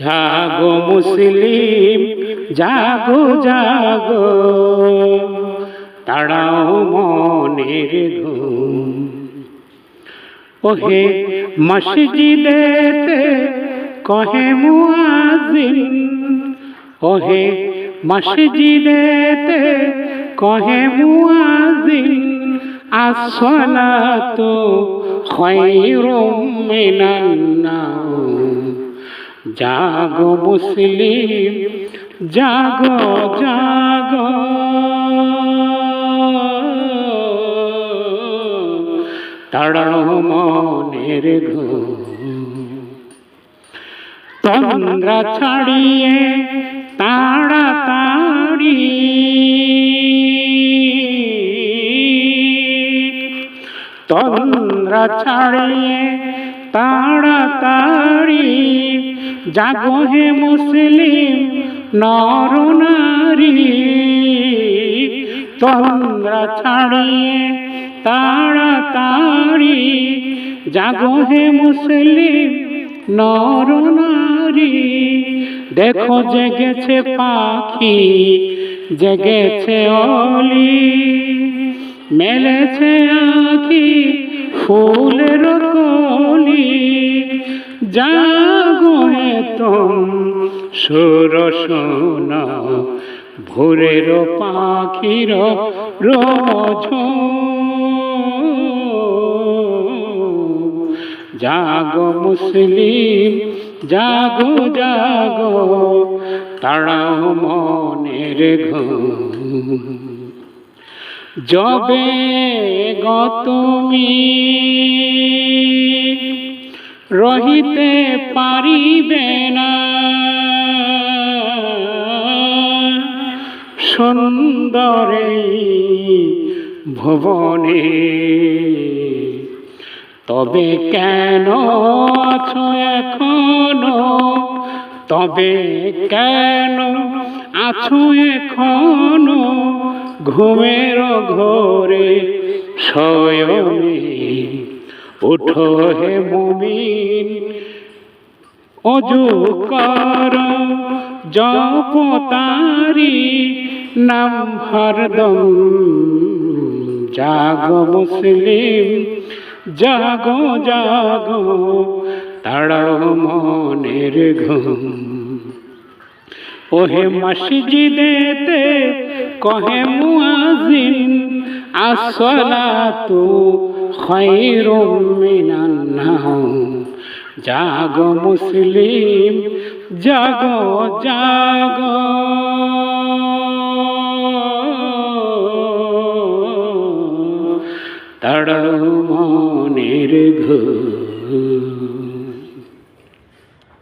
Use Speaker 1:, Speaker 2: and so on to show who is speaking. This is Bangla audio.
Speaker 1: জাগো মুসলিম, জাগো জাগো। তাড়াও মনের ঘুম। ওহে মসজিদেতে কহে মুয়াজিন ওহে মসজিদেতে কহে মুয়াজিন আসসালাতু খায়রুম মিনান নাওম। জাগো মুসলিম জাগো জাগো। তাড়াও মনের তন্দ্রা ছাড়িয়ে তাড়াতাড়ি তন্দ্রা ছাড়িয়ে তাড়াতাড়ি জাগো হে মুসলিম নর নারী তন্দ্রা ছাড়িয়ে তাড়াতাড়ি। জাগো হে মুসলিম নর নারী, দেখো জেগেছে পাখি, জেগেছে অলি। মেলেছে আখি ফুলের কলি, জাগো হে তুম সুর শোনা, ভোরের পাখির রোজ। জাগো মুসলিম, জাগো জাগো, তাড়াও মনের ঘুম। যবে গো তুমি রহিতে পারিবে না। সুন্দরে ভুবনে তবে কেন আছো এখনও? তবে কেন আছো এখনও? ঘুমের ঘরে শয়নে উঠো হে মুমিন। অজু জপ তারি, নাম হরদম। জাগো মুসলিম, জাগো জাগো, তাড়াও মনের ঘুম। ওহে মসজিদেতে কহে মুয়াজিন আসসালাতু খায়রুম জাগো মুসলিম জাগো জাগো। তাড়াও মনের ঘুম